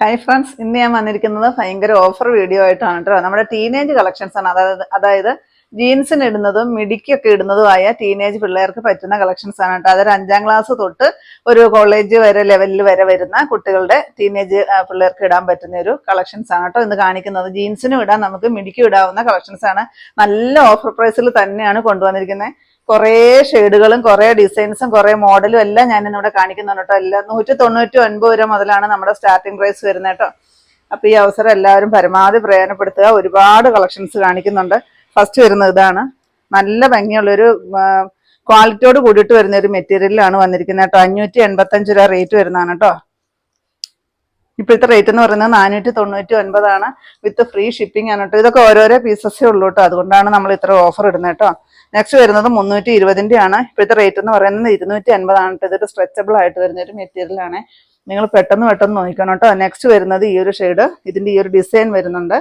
Hi friends ഇന്ന് ഞാൻ വന്നിരിക്കുന്നത് ഭയങ്കര ഓഫർ വീഡിയോ ആയിട്ടാണ് കേട്ടോ നമ്മുടെ ടീനേജ് കളക്ഷൻസ് ആണ്. അതായത് അതായത് ജീൻസിന് ഇടുന്നതും മിടിക്കൊക്കെ ഇടുന്നതുമായ ടീനേജ് പിള്ളേർക്ക് പറ്റുന്ന കളക്ഷൻസ് ആണ് കേട്ടോ അതൊരു അഞ്ചാം ക്ലാസ് തൊട്ട് ഒരു കോളേജ് വരെ ലെവലിൽ വരെ വരുന്ന കുട്ടികളുടെ ടീനേജ് പിള്ളേർക്ക് ഇടാൻ പറ്റുന്ന ഒരു കളക്ഷൻസ് ആണ് കേട്ടോ ഇന്ന് കാണിക്കുന്നത് ജീൻസിനും ഇടാൻ നമുക്ക് മിടിക്കും ഇടാവുന്ന കളക്ഷൻസ് ആണ്. നല്ല ഓഫർ പ്രൈസിൽ തന്നെയാണ് കൊണ്ടുവന്നിരിക്കുന്നത് കുറേ ഷെയ്ഡുകളും കുറേ ഡിസൈൻസും കുറേ മോഡലും എല്ലാം ഞാൻ ഇന്നിവിടെ കാണിക്കുന്നുണ്ട് കേട്ടോ. എല്ലാം നൂറ്റി തൊണ്ണൂറ്റി ഒൻപത് രൂപ മുതലാണ് നമ്മുടെ സ്റ്റാർട്ടിംഗ് പ്രൈസ് വരുന്നത് കേട്ടോ. അപ്പൊ ഈ അവസരം എല്ലാവരും പരമാവധി പ്രയോജനപ്പെടുത്തുക. ഒരുപാട് കളക്ഷൻസ് കാണിക്കുന്നുണ്ട്. ഫസ്റ്റ് വരുന്നത് ഇതാണ്. നല്ല ഭംഗിയുള്ളൊരു ക്വാളിറ്റിയോട് കൂടിയിട്ട് വരുന്ന ഒരു മെറ്റീരിയലാണ് വന്നിരിക്കുന്നത് കേട്ടോ. അഞ്ഞൂറ്റി എൺപത്തഞ്ച് രൂപ റേറ്റ് വരുന്നതാണ് കേട്ടോ. ഇപ്പോഴത്തെ റേറ്റ് എന്ന് പറയുന്നത് നാനൂറ്റി തൊണ്ണൂറ്റി ഒൻപതാണ് വിത്ത് ഫ്രീ ഷിപ്പിംഗ് ആണ് കേട്ടോ. ഇതൊക്കെ ഓരോരോ പീസസേ ഉള്ളൂ കേട്ടോ. അതുകൊണ്ടാണ് നമ്മൾ ഇത്ര ഓഫർ ഇടുന്നത് കേട്ടോ. നെക്സ്റ്റ് വരുന്നത് മുന്നൂറ്റി ഇരുപതിന്റെ ആണ് ഇപ്പോഴത്തെ റേറ്റ് എന്ന് പറയുന്നത് ഇരുന്നൂറ്റി അൻപതാണ് കേട്ടോ ഇതൊരു സ്ട്രെച്ചബിൾ ആയിട്ട് വരുന്ന ഒരു മെറ്റീരിയൽ ആണ്. നിങ്ങൾ പെട്ടെന്ന് പെട്ടെന്ന് നോക്കണം കേട്ടോ. നെക്സ്റ്റ് വരുന്നത് ഈ ഒരു ഷെയ്ഡ് ഇതിന്റെ ഈ ഒരു ഡിസൈൻ വരുന്നുണ്ട്.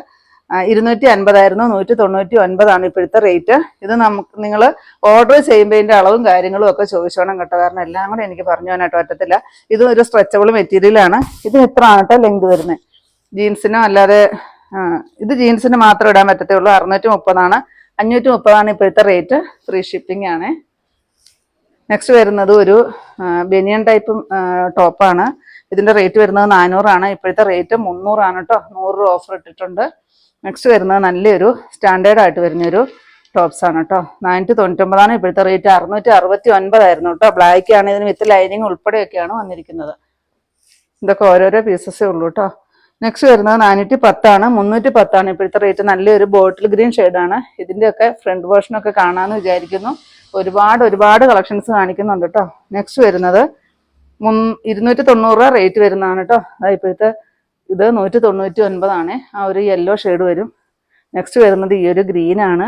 ഇരുന്നൂറ്റി അൻപതായിരുന്നു നൂറ്റി തൊണ്ണൂറ്റി ഒൻപതാണ് ഇപ്പോഴത്തെ റേറ്റ് ഇത് നമുക്ക് നിങ്ങൾ ഓർഡർ ചെയ്യുമ്പോൾ ഇതിന്റെ അളവും കാര്യങ്ങളും ഒക്കെ ചോദിച്ചോണം കേട്ടോ. കാരണം എല്ലാം കൂടെ എനിക്ക് പറഞ്ഞു പോകാനായിട്ട് പറ്റത്തില്ല. ഇത് ഒരു സ്ട്രെച്ചബിൾ മെറ്റീരിയലാണ് ഇത് എത്ര ആണ് കേട്ടോ ലെങ്ത് വരുന്നത്? ജീൻസിനോ അല്ലാതെ ഇത് ജീൻസിന് മാത്രം ഇടാൻ പറ്റത്തേ ഉള്ളൂ അറുന്നൂറ്റി മുപ്പതാണ് അഞ്ഞൂറ്റി മുപ്പതാണ് ഇപ്പോഴത്തെ റേറ്റ് ഫ്രീ ഷിപ്പിംഗ് ആണ്. നെക്സ്റ്റ് വരുന്നത് ഒരു ബനിയൻ ടൈപ്പ് ടോപ്പാണ് ഇതിന്റെ റേറ്റ് വരുന്നത് നാനൂറാണ്. ഇപ്പോഴത്തെ റേറ്റ് മുന്നൂറാണ് കേട്ടോ നൂറ് രൂപ ഓഫർ ഇട്ടിട്ടുണ്ട്. നെക്സ്റ്റ് വരുന്നത് നല്ലൊരു സ്റ്റാൻഡേർഡ് ആയിട്ട് വരുന്നൊരു ടോപ്സ് ആണ് കേട്ടോ നാനൂറ്റി തൊണ്ണൂറ്റൊമ്പതാണ് ഇപ്പോഴത്തെ റേറ്റ് അറുന്നൂറ്റി അറുപത്തി ഒൻപതായിരുന്നു കേട്ടോ ബ്ലാക്ക് ആണ്. ഇതിന് വിത്ത് ലൈനിങ് ഉൾപ്പെടെയൊക്കെയാണ് വന്നിരിക്കുന്നത്. ഇതൊക്കെ ഓരോരോ പീസസേ ഉള്ളൂ കേട്ടോ നെക്സ്റ്റ് വരുന്നത് നാനൂറ്റി പത്താണ് മുന്നൂറ്റി പത്താണ് ഇപ്പോഴത്തെ റേറ്റ് നല്ലൊരു ബോട്ടിൽ ഗ്രീൻ ഷെയ്ഡാണ് ഇതിന്റെയൊക്കെ ഫ്രണ്ട് വേർഷനൊക്കെ കാണാമെന്ന് വിചാരിക്കുന്നു. ഒരുപാട് ഒരുപാട് കളക്ഷൻസ് കാണിക്കുന്നുണ്ട് കേട്ടോ നെക്സ്റ്റ് വരുന്നത് മുൻ ഇരുന്നൂറ്റി തൊണ്ണൂറ് രൂപ റേറ്റ് വരുന്നതാണ് കേട്ടോ അതായത് ഇപ്പോഴത്തെ ഇത് നൂറ്റി തൊണ്ണൂറ്റി ഒൻപതാണ് ആ ഒരു യെല്ലോ ഷെയ്ഡ് വരും. നെക്സ്റ്റ് വരുന്നത് ഈ ഒരു ഗ്രീനാണ്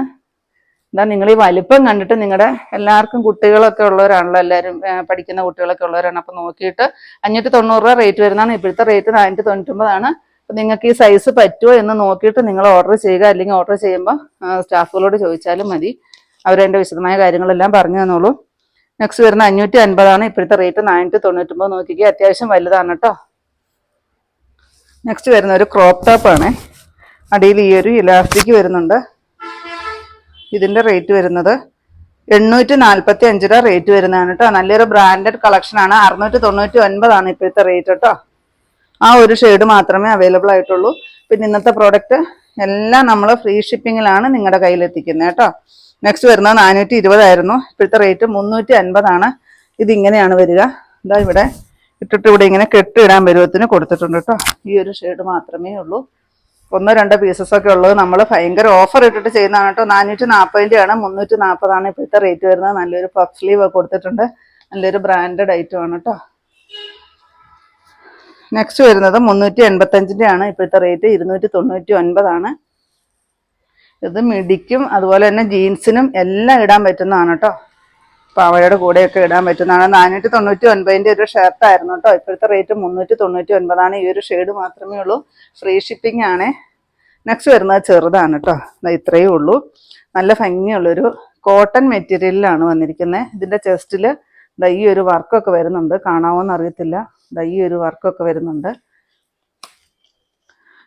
എന്താ നിങ്ങൾ ഈ വലിപ്പം കണ്ടിട്ട് നിങ്ങളുടെ എല്ലാവർക്കും കുട്ടികളൊക്കെ ഉള്ളവരാണല്ലോ എല്ലാവരും പഠിക്കുന്ന കുട്ടികളൊക്കെ ഉള്ളവരാണ്. അപ്പൊ നോക്കിയിട്ട് അഞ്ഞൂറ്റി തൊണ്ണൂറ് രൂപ റേറ്റ് വരുന്നതാണ്. ഇപ്പോഴത്തെ റേറ്റ് നാനൂറ്റി തൊണ്ണൂറ്റൊമ്പതാണ്. അപ്പൊ നിങ്ങൾക്ക് ഈ സൈസ് പറ്റുമോ എന്ന് നോക്കിയിട്ട് നിങ്ങൾ ഓർഡർ ചെയ്യുക. അല്ലെങ്കിൽ ഓർഡർ ചെയ്യുമ്പോൾ സ്റ്റാഫുകളോട് ചോദിച്ചാലും മതി. അവരതിന്റെ വിശദമായ കാര്യങ്ങളെല്ലാം പറഞ്ഞു തന്നോളൂ. നെക്സ്റ്റ് വരുന്ന അഞ്ഞൂറ്റി അൻപതാണ്. ഇപ്പോഴത്തെ റേറ്റ് നാനൂറ്റി തൊണ്ണൂറ്റൊമ്പത് നോക്കിക്കുക അത്യാവശ്യം വലുതാണ് കേട്ടോ നെക്സ്റ്റ് വരുന്ന ഒരു ക്രോപ്പ് ടോപ്പ് ആണ്. അടിയിൽ ഈ ഒരു ഇലാസ്റ്റിക് വരുന്നുണ്ട്. ഇതിന്റെ റേറ്റ് വരുന്നത് എണ്ണൂറ്റി നാൽപ്പത്തി അഞ്ച് രൂപ റേറ്റ് വരുന്നതാണ് കേട്ടോ നല്ലൊരു ബ്രാൻഡഡ് കളക്ഷൻ ആണ്. അറുന്നൂറ്റി തൊണ്ണൂറ്റി ഒൻപതാണ് ഇപ്പോഴത്തെ റേറ്റ് കേട്ടോ ആ ഒരു ഷെയ്ഡ് മാത്രമേ അവൈലബിൾ ആയിട്ടുള്ളൂ. പിന്നെ ഇന്നത്തെ പ്രോഡക്റ്റ് എല്ലാം നമ്മൾ ഫ്രീ ഷിപ്പിങ്ങിലാണ് നിങ്ങളുടെ കയ്യിൽ എത്തിക്കുന്നത് കേട്ടോ നെക്സ്റ്റ് വരുന്നത് നാനൂറ്റി ഇരുപതായിരുന്നു ഇപ്പോഴത്തെ റേറ്റ് മുന്നൂറ്റി അൻപതാണ് ഇതിങ്ങനെയാണ് വരിക. ഇതാ ഇവിടെ ഇട്ടിട്ട് ഇവിടെ ഇങ്ങനെ കെട്ടിടാൻ പരുവത്തിന് കൊടുത്തിട്ടുണ്ട് കേട്ടോ ഈ ഒരു ഷെയ്ഡ് മാത്രമേ ഉള്ളൂ. ഒന്നോ രണ്ടോ പീസസ് ഒക്കെ ഉള്ളത് നമ്മൾ ഭയങ്കര ഓഫർ ഇട്ടിട്ട് ചെയ്യുന്നതാണ് കേട്ടോ. നാനൂറ്റി നാൽപ്പതിന്റെയാണ് മുന്നൂറ്റി നാൽപ്പതാണ് ഇപ്പോഴത്തെ റേറ്റ് വരുന്നത്. നല്ലൊരു പഫ് സ്ലീവ് ഒക്കെ കൊടുത്തിട്ടുണ്ട്. നല്ലൊരു ബ്രാൻഡഡ് ഐറ്റമാണ് കേട്ടോ. നെക്സ്റ്റ് വരുന്നത് മുന്നൂറ്റി എൺപത്തഞ്ചിന്റെയാണ് ഇപ്പോഴത്തെ റേറ്റ് ഇരുന്നൂറ്റി തൊണ്ണൂറ്റി ഒൻപതാണ് ഇത് മിടിക്കും അതുപോലെ തന്നെ ജീൻസിനും എല്ലാം ഇടാൻ പറ്റുന്നതാണ് കേട്ടോ. പാവയുടെ കൂടെയൊക്കെ ഇടാൻ പറ്റുന്നതാണ്. നാനൂറ്റി തൊണ്ണൂറ്റി ഒൻപതിന്റെ ഒരു ഷർട്ട് ആയിരുന്നു കേട്ടോ. ഇപ്പോഴത്തെ റേറ്റ് മുന്നൂറ്റി തൊണ്ണൂറ്റി ഒൻപതാണ് ഈ ഒരു ഷെയ്ഡ് മാത്രമേ ഉള്ളൂ. ഫ്രീ ഷിപ്പിംഗ് ആണ്. നെക്സ്റ്റ് വരുന്നത് ചെറുതാണ് കേട്ടോ. ഇത്രയേ ഉള്ളൂ. നല്ല ഭംഗിയുള്ളൊരു കോട്ടൺ മെറ്റീരിയലിലാണ് വന്നിരിക്കുന്നത്. ഇതിന്റെ ചെസ്റ്റിൽ ഈ ഒരു വർക്കൊക്കെ വരുന്നുണ്ട്. കാണാമോന്ന് അറിയത്തില്ല. ഈ ഒരു വർക്കൊക്കെ വരുന്നുണ്ട്.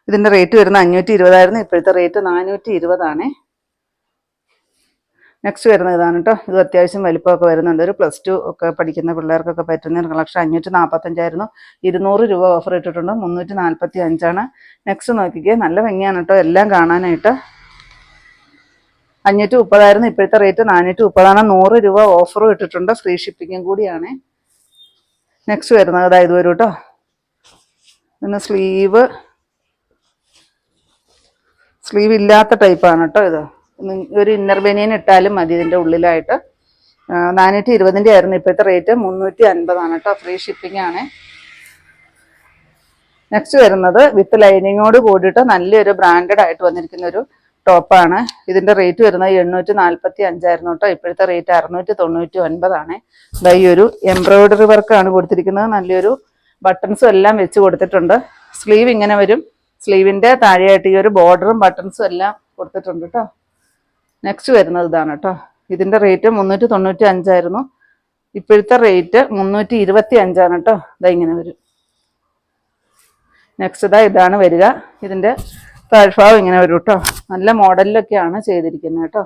ഇതിന്റെ റേറ്റ് വരുന്നത് അഞ്ഞൂറ്റി ഇരുപതായിരുന്നു ഇപ്പോഴത്തെ റേറ്റ് നാനൂറ്റി ഇരുപതാണേ നെക്സ്റ്റ് വരുന്ന ഇതാണ് കേട്ടോ ഇത് അത്യാവശ്യം വലിപ്പമൊക്കെ വരുന്നുണ്ട്. ഒരു പ്ലസ് ടു ഒക്കെ പഠിക്കുന്ന പിള്ളേർക്കൊക്കെ പറ്റുന്ന കളക്ഷൻ അഞ്ഞൂറ്റി നാൽപ്പത്തഞ്ചായിരുന്നു ഇരുന്നൂറ് രൂപ ഓഫർ ഇട്ടിട്ടുണ്ട്. മുന്നൂറ്റി നാൽപ്പത്തി അഞ്ചാണ് നെക്സ്റ്റ് നോക്കിക്കേ. നല്ല ഭംഗിയാണ് കേട്ടോ എല്ലാം കാണാനായിട്ട്. അഞ്ഞൂറ്റി മുപ്പതായിരുന്നു ഇപ്പോഴത്തെ റേറ്റ് നാനൂറ്റി മുപ്പതാണ് നൂറ് രൂപ ഓഫറും ഇട്ടിട്ടുണ്ട്. ഫ്രീ ഷിപ്പിങ്ങും കൂടിയാണ്. നെക്സ്റ്റ് വരുന്നത് അതായത് ഇത് വരും കേട്ടോ പിന്നെ സ്ലീവ് സ്ലീവ് ഇല്ലാത്ത ടൈപ്പാണ് കേട്ടോ ഇത്. ഒരു ഇന്നർ ബനിയൻ ഇട്ടാലും മതി ഇതിന്റെ ഉള്ളിലായിട്ട്. നാനൂറ്റി ഇരുപതിന്റെ ആയിരുന്നു ഇപ്പോഴത്തെ റേറ്റ് മുന്നൂറ്റി അൻപതാണ് കേട്ടോ ഫ്രീ ഷിപ്പിംഗ് ആണ്. നെക്സ്റ്റ് വരുന്നത് വിത്ത് ലൈനിങ്ങോട് കൂടിയിട്ട് നല്ലൊരു ബ്രാൻഡഡ് ആയിട്ട് വന്നിരിക്കുന്ന ഒരു ടോപ്പാണ് ഇതിന്റെ റേറ്റ് വരുന്നത് എണ്ണൂറ്റി നാൽപ്പത്തി അഞ്ചായിരുന്നു കേട്ടോ ഇപ്പോഴത്തെ റേറ്റ് അറുന്നൂറ്റി തൊണ്ണൂറ്റി ഒൻപതാണ് ഈ ഒരു എംബ്രോയിഡറി വർക്കാണ് കൊടുത്തിരിക്കുന്നത്. നല്ലൊരു ബട്ടൺസും എല്ലാം വെച്ച് കൊടുത്തിട്ടുണ്ട്. സ്ലീവ് ഇങ്ങനെ വരും. സ്ലീവിന്റെ താഴെയായിട്ട് ഈ ഒരു ബോർഡറും ബട്ടൺസും എല്ലാം കൊടുത്തിട്ടുണ്ട് കേട്ടോ നെക്സ്റ്റ് വരുന്നത് ഇതാണ് കേട്ടോ ഇതിന്റെ റേറ്റ് മുന്നൂറ്റി തൊണ്ണൂറ്റി അഞ്ചായിരുന്നു ഇപ്പോഴത്തെ റേറ്റ് മുന്നൂറ്റി ഇരുപത്തി അഞ്ചാണ് കേട്ടോ ഇതാ ഇങ്ങനെ വരും. നെക്സ്റ്റ് ഇതാ ഇതാണ് വരിക. ഇതിന്റെ താഴ്ഭാവം ഇങ്ങനെ വരും കേട്ടോ നല്ല മോഡലിലൊക്കെയാണ് ചെയ്തിരിക്കുന്നത് കേട്ടോ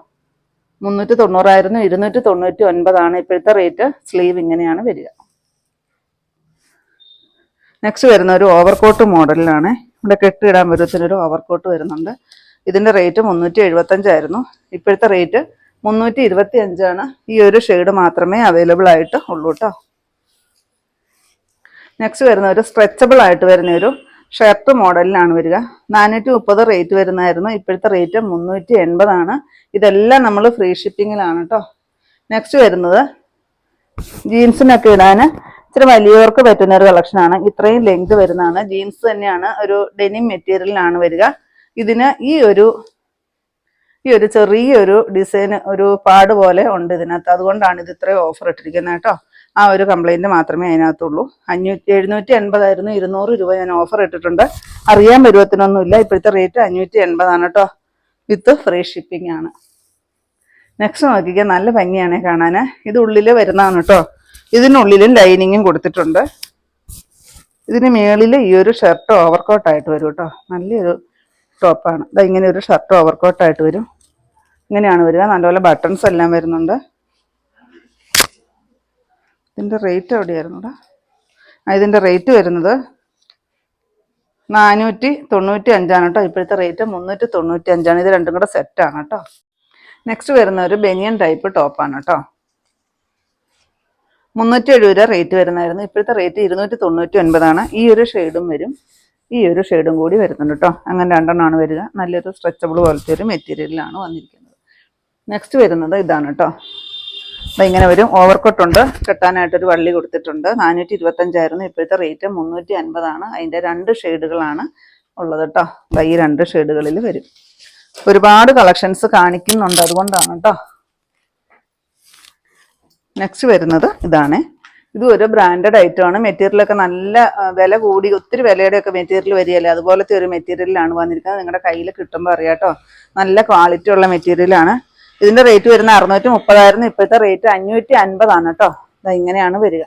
മുന്നൂറ്റി തൊണ്ണൂറായിരുന്നു ഇരുന്നൂറ്റി തൊണ്ണൂറ്റി ഒൻപതാണ് ഇപ്പോഴത്തെ റേറ്റ് സ്ലീവ് ഇങ്ങനെയാണ് വരിക. നെക്സ്റ്റ് വരുന്ന ഒരു ഓവർകോട്ട് മോഡലിലാണ് ഇവിടെ കെട്ടിയിടാൻ പറ്റത്തിനൊരു ഓവർകോട്ട് വരുന്നുണ്ട്. ഇതിന്റെ റേറ്റ് മുന്നൂറ്റി എഴുപത്തഞ്ചായിരുന്നു ഇപ്പോഴത്തെ റേറ്റ് മുന്നൂറ്റി ഇരുപത്തി അഞ്ചാണ് ഈ ഒരു ഷെയ്ഡ് മാത്രമേ അവൈലബിൾ ആയിട്ട് ഉള്ളൂ കേട്ടോ നെക്സ്റ്റ് വരുന്ന ഒരു സ്ട്രെച്ചബിൾ ആയിട്ട് വരുന്ന ഒരു ഷർട്ട് മോഡലിലാണ് വരിക. നാനൂറ്റി മുപ്പത് റേറ്റ് വരുന്നതായിരുന്നു. ഇപ്പോഴത്തെ റേറ്റ് മുന്നൂറ്റി എൺപതാണ് ഇതെല്ലാം നമ്മൾ ഫ്രീ ഷിപ്പിങ്ങിലാണ് കേട്ടോ നെക്സ്റ്റ് വരുന്നത് ജീൻസിനൊക്കെ ഇടാൻ ഇച്ചിരി വലിയവർക്ക് പറ്റുന്ന ഒരു കളക്ഷനാണ് ഇത്രയും ലെങ്ത് വരുന്നതാണ്. ജീൻസ് തന്നെയാണ്. ഒരു ഡെനിം മെറ്റീരിയലിലാണ് വരിക. ഇതിന് ഈ ഒരു ഈ ഒരു ചെറിയൊരു ഡിസൈൻ ഒരു പാട് പോലെ ഉണ്ട് ഇതിനകത്ത്. അതുകൊണ്ടാണ് ഇത് ഇത്രയും ഓഫർ ഇട്ടിരിക്കുന്നത് കേട്ടോ. ആ ഒരു കംപ്ലൈന്റ് മാത്രമേ അതിനകത്തുള്ളൂ. അഞ്ഞൂറ്റി എഴുന്നൂറ്റി എൺപതായിരുന്നു ഇരുന്നൂറ് രൂപ ഞാൻ ഓഫർ ഇട്ടിട്ടുണ്ട്. അറിയാൻ പരുവത്തിനൊന്നുമില്ല. ഇപ്പോഴത്തെ റേറ്റ് അഞ്ഞൂറ്റി എൺപതാണ് കേട്ടോ. വിത്ത് ഫ്രീ ഷിപ്പിംഗ് ആണ്. നെക്സ്റ്റ് നോക്കിക്കാൻ നല്ല ഭംഗിയാണ് കാണാൻ ഇത് ഉള്ളിൽ വരുന്നതാണ് കേട്ടോ. ഇതിനുള്ളിലും ലൈനിങ്ങും കൊടുത്തിട്ടുണ്ട്. ഇതിന് മേളിൽ ഈ ഒരു ഷർട്ട് ഓവർകോട്ടായിട്ട് വരും കേട്ടോ. നല്ലൊരു ടോപ്പാണ്. ഇതാ ഇങ്ങനെ ഒരു ഷർട്ട് ഓവർകോട്ടായിട്ട് വരും. ഇങ്ങനെയാണ് വരിക. നല്ലപോലെ ബട്ടൺസ് എല്ലാം വരുന്നുണ്ട്. ഇതിന്റെ റേറ്റ് എവിടെയായിരുന്നു ഇതിന്റെ റേറ്റ് വരുന്നത് നാനൂറ്റി തൊണ്ണൂറ്റി അഞ്ചാണ് കേട്ടോ. ഇപ്പോഴത്തെ റേറ്റ് മുന്നൂറ്റി തൊണ്ണൂറ്റി അഞ്ചാണ് ഇത് രണ്ടും കൂടെ സെറ്റാണ് കേട്ടോ. നെക്സ്റ്റ് വരുന്ന ഒരു ബെനിയൻ ടൈപ്പ് ടോപ്പാണ് കേട്ടോ. മുന്നൂറ്റി എഴുപത് രൂപ റേറ്റ് വരുന്നതായിരുന്നു. ഇപ്പോഴത്തെ റേറ്റ് ഇരുന്നൂറ്റി തൊണ്ണൂറ്റി ഒൻപതാണ് ഈ ഒരു ഷെയ്ഡും വരും. ഈ ഒരു ഷെയ്ഡും കൂടി വരുന്നുണ്ട് കേട്ടോ അങ്ങനെ രണ്ടെണ്ണമാണ് വരിക. നല്ലൊരു സ്ട്രെച്ചബിൾ പോലത്തെ ഒരു മെറ്റീരിയലിലാണ് വന്നിരിക്കുന്നത്. നെക്സ്റ്റ് വരുന്നത് ഇതാണ് കേട്ടോ ഇങ്ങനെ വരും. ഓവർ ഉണ്ട്. കെട്ടാനായിട്ടൊരു വള്ളി കൊടുത്തിട്ടുണ്ട്. നാനൂറ്റി ഇരുപത്തഞ്ചായിരുന്നു ഇപ്പോഴത്തെ റേറ്റ് മുന്നൂറ്റി അൻപതാണ് അതിന്റെ രണ്ട് ഷെയ്ഡുകളാണ് ഉള്ളത് കേട്ടോ ഈ രണ്ട് ഷെയ്ഡുകളിൽ വരും. ഒരുപാട് കളക്ഷൻസ് കാണിക്കുന്നുണ്ട്. അതുകൊണ്ടാണ് കേട്ടോ നെക്സ്റ്റ് വരുന്നത് ഇതാണ്. ഇതും ഒരു ബ്രാൻഡഡ് ഐറ്റമാണ് മെറ്റീരിയലൊക്കെ നല്ല വില കൂടി ഒത്തിരി വിലയുടെ ഒക്കെ മെറ്റീരിയൽ വരികയല്ലേ? അതുപോലത്തെ ഒരു മെറ്റീരിയലാണ് വന്നിരിക്കുന്നത്. നിങ്ങളുടെ കയ്യിൽ കിട്ടുമ്പോൾ അറിയാട്ടോ നല്ല ക്വാളിറ്റി ഉള്ള മെറ്റീരിയലാണ് ഇതിന്റെ റേറ്റ് വരുന്ന അറുന്നൂറ്റി മുപ്പതായിരുന്നു ഇപ്പോഴത്തെ റേറ്റ് അഞ്ഞൂറ്റി അൻപതാണ് കേട്ടോ. ദാ ഇങ്ങനെയാണ് വരിക.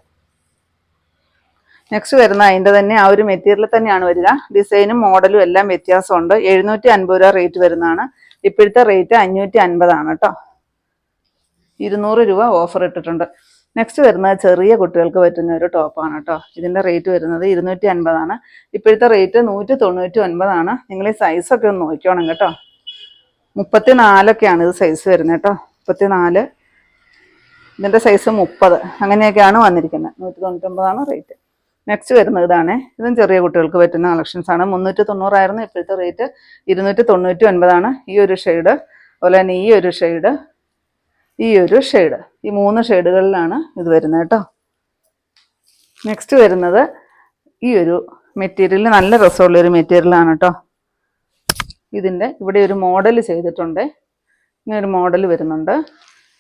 നെക്സ്റ്റ് വരുന്ന അതിന്റെ തന്നെ ആ ഒരു മെറ്റീരിയൽ തന്നെയാണ് വരിക. ഡിസൈനും മോഡലും എല്ലാം വ്യത്യാസമുണ്ട്. എഴുന്നൂറ്റി അൻപത് രൂപ റേറ്റ് വരുന്നതാണ്. ഇപ്പോഴത്തെ റേറ്റ് അഞ്ഞൂറ്റി അൻപതാണ് കേട്ടോ. ഇരുന്നൂറ് രൂപ ഓഫർ ഇട്ടിട്ടുണ്ട്. നെക്സ്റ്റ് വരുന്നത് ചെറിയ കുട്ടികൾക്ക് പറ്റുന്ന ഒരു ടോപ്പാണ് കേട്ടോ ഇതിന്റെ റേറ്റ് വരുന്നത് ഇരുന്നൂറ്റി അൻപതാണ് ഇപ്പോഴത്തെ റേറ്റ് നൂറ്റി തൊണ്ണൂറ്റി ഒൻപതാണ് നിങ്ങൾ ഈ സൈസൊക്കെ ഒന്ന് നോക്കിക്കോണം കേട്ടോ. മുപ്പത്തി നാലൊക്കെയാണ് ഇത് സൈസ് വരുന്നത് കേട്ടോ മുപ്പത്തി നാല് ഇതിന്റെ സൈസ് മുപ്പത്. അങ്ങനെയൊക്കെയാണ് വന്നിരിക്കുന്നത്. നൂറ്റി തൊണ്ണൂറ്റൊമ്പതാണ് റേറ്റ് നെക്സ്റ്റ് വരുന്നത് ഇതാണ്. ഇതും ചെറിയ കുട്ടികൾക്ക് പറ്റുന്ന കളക്ഷൻസ് ആണ്. മുന്നൂറ്റി തൊണ്ണൂറായിരുന്നു ഇപ്പോഴത്തെ റേറ്റ് ഇരുന്നൂറ്റി തൊണ്ണൂറ്റി ഒൻപതാണ് ഈ ഒരു ഷെയ്ഡ് അതുപോലെ തന്നെ ഈ ഒരു ഷെയ്ഡ് ഈ ഒരു ഷെയ്ഡ് ഈ മൂന്ന് ഷെയ്ഡുകളിലാണ് ഇത് വരുന്നത് കേട്ടോ. നെക്സ്റ്റ് വരുന്നത് ഈ ഒരു മെറ്റീരിയൽ നല്ല രസമുള്ള ഒരു മെറ്റീരിയലാണ് കേട്ടോ. ഇതിന്റെ ഇവിടെ ഒരു മോഡൽ ചെയ്തിട്ടുണ്ട്. ഇങ്ങനെ ഒരു മോഡൽ വരുന്നുണ്ട്.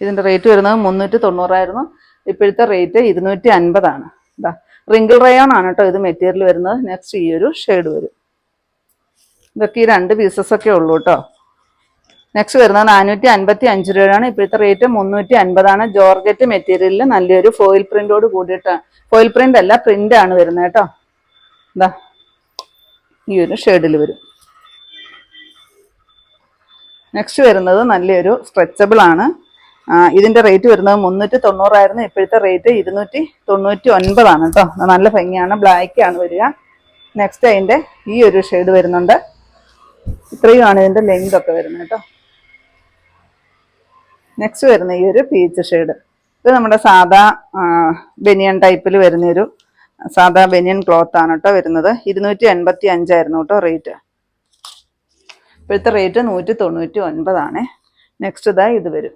ഇതിന്റെ റേറ്റ് വരുന്നത് മുന്നൂറ്റി തൊണ്ണൂറായിരുന്നു ഇപ്പോഴത്തെ റേറ്റ് ഇരുന്നൂറ്റി അൻപതാണ് ഇതാ റിങ്കിൾ റയോൺ ആണ് കേട്ടോ ഇത് മെറ്റീരിയൽ വരുന്നത്. നെക്സ്റ്റ് ഈ ഒരു ഷെയ്ഡ് വരും. ഇതൊക്കെ ഈ രണ്ട് പീസസ് ഒക്കെ ഉള്ളൂ കേട്ടോ. നെക്സ്റ്റ് വരുന്നത് നാനൂറ്റി അൻപത്തി അഞ്ച് രൂപയാണ്. ഇപ്പോഴത്തെ റേറ്റ് മുന്നൂറ്റി അൻപതാണ് ജോർജറ്റ് മെറ്റീരിയലിൽ നല്ലൊരു ഫോയിൽ പ്രിന്റോട് കൂടിയിട്ട് ഫോയിൽ പ്രിന്റ് അല്ല പ്രിന്റ് ആണ് വരുന്നത് കേട്ടോ. എന്താ ഈ ഒരു ഷെയ്ഡിൽ വരും. നെക്സ്റ്റ് വരുന്നത് നല്ലൊരു സ്ട്രെച്ചബിൾ ആണ്. ഇതിന്റെ റേറ്റ് വരുന്നത് മുന്നൂറ്റി തൊണ്ണൂറായിരുന്നു ഇപ്പോഴത്തെ റേറ്റ് ഇരുന്നൂറ്റി തൊണ്ണൂറ്റി ഒൻപതാണ് കേട്ടോ നല്ല ഭംഗിയാണ്. ബ്ലാക്ക് ആണ് വരിക. നെക്സ്റ്റ് അതിന്റെ ഈ ഒരു ഷെയ്ഡ് വരുന്നുണ്ട്. ഇത്രയുമാണ് ഇതിന്റെ ലെങ്ത് ഒക്കെ വരുന്നത് കേട്ടോ. നെക്സ്റ്റ് വരുന്ന ഈ ഒരു പീച്ച് ഷെയ്ഡ് ഇത് നമ്മുടെ സാധാ ബനിയൻ ടൈപ്പിൽ വരുന്നൊരു സാധാ ബനിയൻ ക്ലോത്ത് ആണ് കേട്ടോ വരുന്നത്. ഇരുന്നൂറ്റി എൺപത്തി അഞ്ചായിരുന്നു കേട്ടോ റേറ്റ് ഇപ്പോഴത്തെ റേറ്റ് നൂറ്റി തൊണ്ണൂറ്റി ഒൻപതാണ് നെക്സ്റ്റ് ഇതാ ഇത് വരും.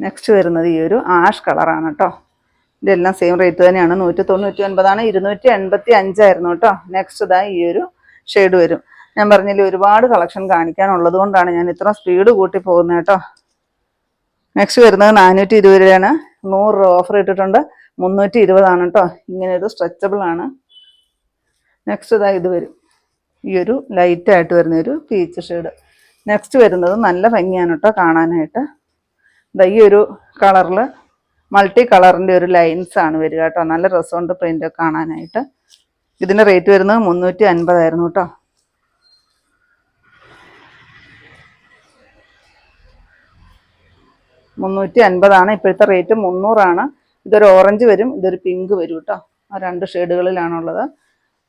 നെക്സ്റ്റ് വരുന്നത് ഈ ഒരു ആഷ് കളറാണ് കേട്ടോ ഇതെല്ലാം സെയിം റേറ്റ് തന്നെയാണ്. നൂറ്റി തൊണ്ണൂറ്റി ഒൻപതാണ് ഇരുന്നൂറ്റി എൺപത്തി അഞ്ചായിരുന്നു കേട്ടോ നെക്സ്റ്റ് ഇതാ ഈ ഒരു ഷെയ്ഡ് വരും. ഞാൻ പറഞ്ഞില്ലേ ഒരുപാട് കളക്ഷൻ കാണിക്കാനുള്ളത് കൊണ്ടാണ് ഞാൻ ഇത്ര സ്പീഡ് കൂട്ടി പോകുന്നത് കേട്ടോ നെക്സ്റ്റ് വരുന്നത് നാനൂറ്റി ഇരുപത് രൂപയാണ്. നൂറ് രൂപ ഓഫർ ഇട്ടിട്ടുണ്ട്. മുന്നൂറ്റി ഇരുപതാണ് കേട്ടോ ഇങ്ങനെ ഒരു സ്ട്രെച്ചബിൾ ആണ്. നെക്സ്റ്റ് ഇതാ ഇത് വരും. ഈ ഒരു ലൈറ്റ് ആയിട്ട് വരുന്ന ഒരു പീച്ച് ഷെയ്ഡ് നെക്സ്റ്റ് വരുന്നത് നല്ല ഭംഗിയാണ് കേട്ടോ കാണാനായിട്ട്. ഇതാ ഈ ഒരു കളറിൽ മൾട്ടി കളറിന്റെ ഒരു ലൈൻസ് ആണ് വരിക കേട്ടോ നല്ല രസമുണ്ട് പ്രിന്റ് കാണാനായിട്ട്. ഇതിന്റെ റേറ്റ് വരുന്നത് മുന്നൂറ്റി അൻപതായിരുന്നു കേട്ടോ മുന്നൂറ്റി അൻപതാണ് ഇപ്പോഴത്തെ റേറ്റ് മുന്നൂറാണ്. ഇതൊരു ഓറഞ്ച് വരും ഇതൊരു പിങ്ക് വരും കേട്ടോ ആ രണ്ട് ഷെയ്ഡുകളിലാണുള്ളത്.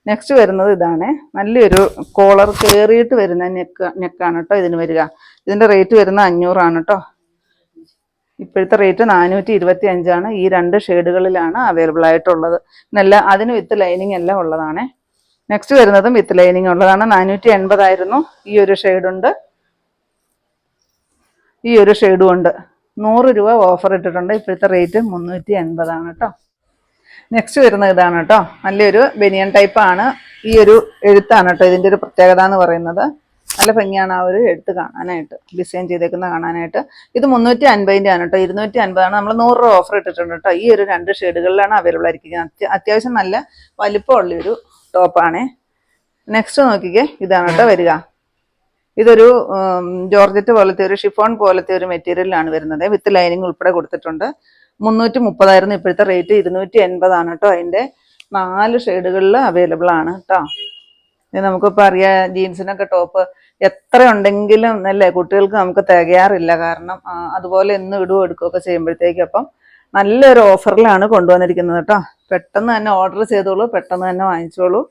നെക്സ്റ്റ് വരുന്നത് ഇതാണ്. നല്ലൊരു കോളർ കയറിയിട്ട് വരുന്ന നെക്ക് നെക്കാണ് കേട്ടോ ഇതിന് വരിക. ഇതിന്റെ റേറ്റ് വരുന്നത് അഞ്ഞൂറാണ് കേട്ടോ ഇപ്പോഴത്തെ റേറ്റ് നാനൂറ്റി ഇരുപത്തി അഞ്ചാണ് ഈ രണ്ട് ഷെയ്ഡുകളിലാണ് അവൈലബിൾ ആയിട്ടുള്ളത്. നല്ല അതിന് വിത്ത് ലൈനിങ് എല്ലാം ഉള്ളതാണ്. നെക്സ്റ്റ് വരുന്നതും വിത്ത് ലൈനിങ് ഉള്ളതാണ്. നാനൂറ്റി എൺപതായിരുന്നു ഈ ഒരു ഷെയ്ഡുണ്ട്. ഈ ഒരു ഷെയ്ഡും ഉണ്ട്. നൂറ് രൂപ ഓഫർ ഇട്ടിട്ടുണ്ട്. ഇപ്പോഴത്തെ റേറ്റ് മുന്നൂറ്റി എൺപതാണ് കേട്ടോ നെക്സ്റ്റ് വരുന്ന ഇതാണ് കേട്ടോ നല്ലൊരു ബനിയൻ ടൈപ്പ് ആണ്. ഈ ഒരു എഴുത്താണ് കേട്ടോ ഇതിന്റെ ഒരു പ്രത്യേകത എന്ന് പറയുന്നത്. നല്ല ഭംഗിയാണ് ആ ഒരു എഴുത്ത് കാണാനായിട്ട് ഡിസൈൻ ചെയ്തേക്കുന്ന കാണാനായിട്ട്. ഇത് മുന്നൂറ്റി അൻപതിന്റെ ആണ് കേട്ടോ ഇരുന്നൂറ്റി അൻപതാണ് നമ്മൾ നൂറ് രൂപ ഓഫർ ഇട്ടിട്ടുണ്ട് കേട്ടോ ഈ ഒരു രണ്ട് ഷെയ്ഡുകളിലാണ് അവൈലബിൾ ആയിരിക്കുന്നത്. അത്യ- അത്യാവശ്യം നല്ല വലിപ്പമുള്ള ഒരു ടോപ്പാണ് നെക്സ്റ്റ് നോക്കിക്കേ. ഇതാണ് കേട്ടോ വരിക. ഇതൊരു ജോർജറ്റ് പോലത്തെ ഒരു ഷിഫോൺ പോലത്തെ ഒരു മെറ്റീരിയലാണ് വരുന്നത്. വിത്ത് ലൈനിങ് ഉൾപ്പെടെ കൊടുത്തിട്ടുണ്ട്. മുന്നൂറ്റി മുപ്പതായിരുന്നു ഇപ്പോഴത്തെ റേറ്റ്. ഇരുന്നൂറ്റി എൺപതാണ് കേട്ടോ. അതിന്റെ നാല് ഷെയ്ഡുകളിൽ അവൈലബിൾ ആണ് കേട്ടോ. ഇത് നമുക്കിപ്പോൾ അറിയാം ജീൻസിനൊക്കെ ടോപ്പ് എത്ര ഉണ്ടെങ്കിലും അല്ലേ കുട്ടികൾക്ക് നമുക്ക് തികയാറില്ല. കാരണം അതുപോലെ എന്നും ഇടുകയും എടുക്കുകയൊക്കെ ചെയ്യുമ്പോഴത്തേക്കും അപ്പം നല്ലൊരു ഓഫറിലാണ് കൊണ്ടുവന്നിരിക്കുന്നത് കേട്ടോ. പെട്ടെന്ന് തന്നെ ഓർഡർ ചെയ്തോളൂ പെട്ടെന്ന് തന്നെ വാങ്ങിച്ചോളൂ.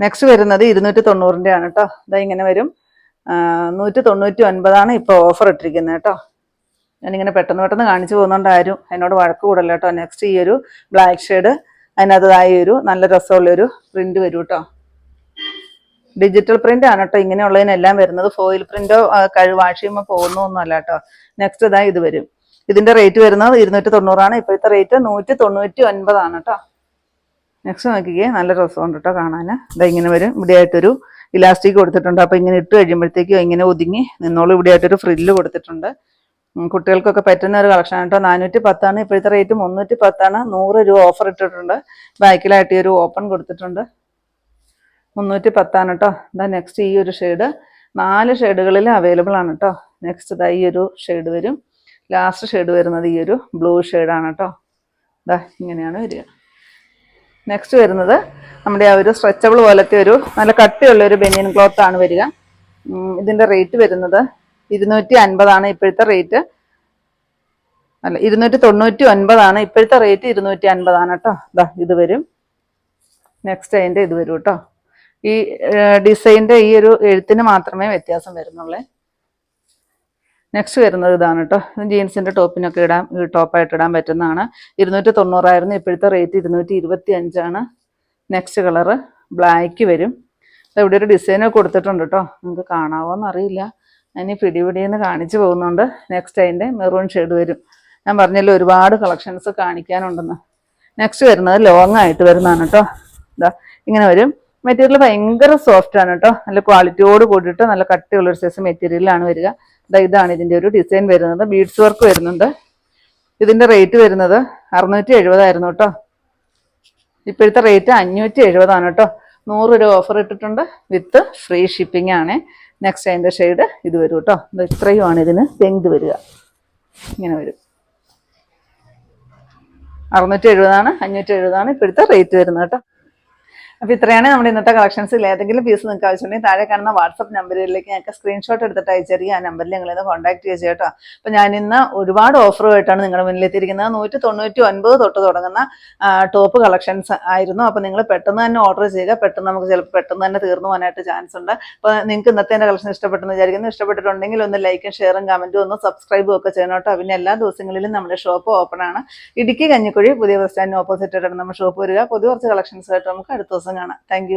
നെക്സ്റ്റ് വരുന്നത് ഇരുന്നൂറ്റി തൊണ്ണൂറിന്റെ ആണ് കേട്ടോ. ഇതാ ഇങ്ങനെ വരും. നൂറ്റി തൊണ്ണൂറ്റി ഒൻപതാണ് ഇപ്പോൾ ഓഫർ ഇട്ടിരിക്കുന്നത് കേട്ടോ. ഞാനിങ്ങനെ പെട്ടെന്ന് പെട്ടെന്ന് കാണിച്ചു പോകുന്നുണ്ട് ആരും. എന്നോട് വഴക്ക് കൂടല്ല കേട്ടോ. നെക്സ്റ്റ് ഈ ഒരു ബ്ലാക്ക് ഷെയ്ഡ് അതിനകത്തതായ ഒരു നല്ല രസമുള്ളൊരു പ്രിന്റ് വരും കേട്ടോ ഡിജിറ്റൽ പ്രിന്റ് ആണ് കേട്ടോ ഇങ്ങനെയുള്ളതിനെല്ലാം വരുന്നത്. ഫോയിൽ പ്രിന്റോ കഴിവ് വാഷ് ചെയ്യുമ്പോൾ അല്ല കേട്ടോ നെക്സ്റ്റ് ഇതാ ഇത് വരും. ഇതിന്റെ റേറ്റ് വരുന്നത് ഇരുന്നൂറ്റി തൊണ്ണൂറാണ് ഇപ്പോഴത്തെ റേറ്റ് നൂറ്റി തൊണ്ണൂറ്റി ഒൻപതാണ് കേട്ടോ നെക്സ്റ്റ് നോക്കിക്കേ. നല്ല രസമുണ്ട് കേട്ടോ കാണാൻ ഇതാ ഇങ്ങനെ വരും. ഇവിടെ ആയിട്ടൊരു ഇലാസ്റ്റിക് കൊടുത്തിട്ടുണ്ട്. അപ്പോൾ ഇങ്ങനെ ഇട്ട് കഴിയുമ്പോഴത്തേക്കും ഇങ്ങനെ ഒതുങ്ങി നിന്നോളൂ. ഇവിടെ ആയിട്ടൊരു ഫ്രില്ല് കൊടുത്തിട്ടുണ്ട്. കുട്ടികൾക്കൊക്കെ പറ്റുന്ന ഒരു കളക്ഷൻ കേട്ടോ. നാനൂറ്റി പത്താണ് ഇപ്പോഴത്തെ റേറ്റ് മുന്നൂറ്റി പത്താണ് നൂറ് രൂപ ഓഫർ ഇട്ടിട്ടുണ്ട്. ബാക്കിലായിട്ട് ഈ ഒരു ഓപ്പൺ കൊടുത്തിട്ടുണ്ട്. മുന്നൂറ്റി പത്താണ് കേട്ടോ. ഇതാ നെക്സ്റ്റ് ഈ ഒരു ഷെയ്ഡ് നാല് ഷെയ്ഡുകളിൽ അവൈലബിൾ ആണ് കേട്ടോ. നെക്സ്റ്റ് ഇതാ ഈ ഒരു ഷെയ്ഡ് വരും. ലാസ്റ്റ് ഷെയ്ഡ് വരുന്നത് ഈ ഒരു ബ്ലൂ ഷെയ്ഡാണ് കേട്ടോ. ഇതാ ഇങ്ങനെയാണ് വരിക. നെക്സ്റ്റ് വരുന്നത് നമ്മുടെ ആ ഒരു സ്ട്രെച്ചബിൾ പോലത്തെ ഒരു നല്ല കട്ടിയുള്ള ഒരു ബനിയൻ ക്ലോത്ത് ആണ് വരിക. ഇതിന്റെ റേറ്റ് വരുന്നത് ഇരുന്നൂറ്റി അൻപതാണ് ഇപ്പോഴത്തെ റേറ്റ് അല്ല ഇരുന്നൂറ്റി തൊണ്ണൂറ്റി ഒൻപതാണ് ഇപ്പോഴത്തെ റേറ്റ് ഇരുന്നൂറ്റി അൻപതാണ് കേട്ടോ. ഇതാ ഇത് വരും. നെക്സ്റ്റ് അതിന്റെ ഇത് വരും കേട്ടോ. ഈ ഡിസൈന്റെ ഈ ഒരു എഴുത്തിന് മാത്രമേ വ്യത്യാസം വരുന്നുള്ളേ. നെക്സ്റ്റ് വരുന്നത് ഇതാണ് കേട്ടോ ജീൻസിന്റെ ടോപ്പിനൊക്കെ ഇടാൻ ടോപ്പായിട്ട് ഇടാൻ പറ്റുന്നതാണ്. ഇരുന്നൂറ്റി തൊണ്ണൂറായിരുന്നു ഇപ്പോഴത്തെ റേറ്റ് ഇരുന്നൂറ്റി ഇരുപത്തി അഞ്ചാണ് നെക്സ്റ്റ് കളറ് ബ്ലാക്ക് വരും ഇവിടെ ഒരു ഡിസൈനൊക്കെ കൊടുത്തിട്ടുണ്ട് കേട്ടോ നിങ്ങൾക്ക് കാണാവോന്ന് അറിയില്ല. അതിന് പിടി പിടിയെന്ന് കാണിച്ചു പോകുന്നുണ്ട്. നെക്സ്റ്റ് അതിന്റെ മെറൂൺ ഷെയ്ഡ് വരും. ഞാൻ പറഞ്ഞല്ലോ ഒരുപാട് കളക്ഷൻസ് കാണിക്കാനുണ്ടെന്ന്. നെക്സ്റ്റ് വരുന്നത് ലോങ് ആയിട്ട് വരുന്നതാണ് കേട്ടോ ഇതാ ഇങ്ങനെ വരും. മെറ്റീരിയൽ ഭയങ്കര സോഫ്റ്റ് ആണ് കേട്ടോ നല്ല ക്വാളിറ്റിയോട് കൂടിയിട്ട് നല്ല കട്ടിയുള്ള ഒരു സൈസ് മെറ്റീരിയലാണ് വരിക. ഇതാണ് ഇതിന്റെ ഒരു ഡിസൈൻ വരുന്നത്. ബീഡ്സ് വർക്ക് വരുന്നുണ്ട്. ഇതിന്റെ റേറ്റ് വരുന്നത് അറുന്നൂറ്റി എഴുപതായിരുന്നു കേട്ടോ. ഇപ്പോഴത്തെ റേറ്റ് അഞ്ഞൂറ്റി എഴുപതാണ് കേട്ടോ. നൂറ് രൂപ ഓഫർ ഇട്ടിട്ടുണ്ട്. വിത്ത് ഫ്രീ ഷിപ്പിംഗ് ആണ്. നെക്സ്റ്റ് അതിന്റെ ഷെയ്ഡ് ഇത് വരും കേട്ടോ. ഇത് ഇത്രയുമാണ് ഇതിന് ലെങ്ത് വരിക. ഇങ്ങനെ വരും. അറുന്നൂറ്റി എഴുപതാണ് അഞ്ഞൂറ്റി എഴുപതാണ് ഇപ്പോഴത്തെ റേറ്റ് വരുന്നത് കേട്ടോ. അപ്പോൾ ഇത്രയാണ് നമ്മുടെ ഇന്നത്തെ കളക്ഷൻസിൽ ഏതെങ്കിലും പീസ് നിങ്ങൾക്ക് ആവശ്യമുണ്ടെങ്കിൽ താഴെ കാണുന്ന വാട്സപ്പ് നമ്പറിലേക്ക് ഞങ്ങൾക്ക് സ്ക്രീൻഷോട്ട് എടുത്തിട്ട് അയച്ചറിയ ആ നമ്പറിൽ ഞങ്ങൾ ഇന്ന് കോൺടാക്ട് ചെയ്യുക കേട്ടോ അപ്പോൾ ഞാൻ ഇന്ന് ഒരുപാട് ഓഫറുമായിട്ടാണ് നിങ്ങളുടെ മുന്നിലെത്തിയിരിക്കുന്നത്. നൂറ്റി തൊണ്ണൂറ്റി ഒൻപത് തൊട്ട് തുടങ്ങുന്ന ടോപ്പ് കളക്ഷൻസ് ആയിരുന്നു. അപ്പോൾ നിങ്ങൾ പെട്ടെന്ന് തന്നെ ഓർഡർ ചെയ്യുക. പെട്ടെന്ന് നമുക്ക് ചിലപ്പോൾ പെട്ടെന്ന് തന്നെ തീർന്നു പോകാനായിട്ട് ചാൻസ് ഉണ്ട്. അപ്പോൾ നിങ്ങൾക്ക് ഇന്നത്തെ എന്റെ കളക്ഷൻ ഇഷ്ടപ്പെട്ടെന്ന് വിചാരിക്കുന്നു. ഇഷ്ടപ്പെട്ടിട്ടുണ്ടെങ്കിൽ ഒന്ന് ലൈക്കും ഷെയറും കമന്റും ഒന്ന് സബ്സ്ക്രൈബും ഒക്കെ ചെയ്യണം കേട്ടോ. പിന്നെ എല്ലാ ദിവസങ്ങളിലും നമ്മുടെ ഷോപ്പ് ഓപ്പൺ ആണ്. ഇടുക്കി കഞ്ഞിക്കുഴി പുതിയ ബസ് സ്റ്റാൻഡിന് ഓപ്പോസിറ്റ് ആയിട്ടാണ് നമ്മുടെ ഷോപ്പ് വരിക. പുതിയ കുറച്ച് കളക്ഷൻസ് ആയിട്ട് നമുക്ക് അടുത്ത ദിവസം കാണാം. താങ്ക്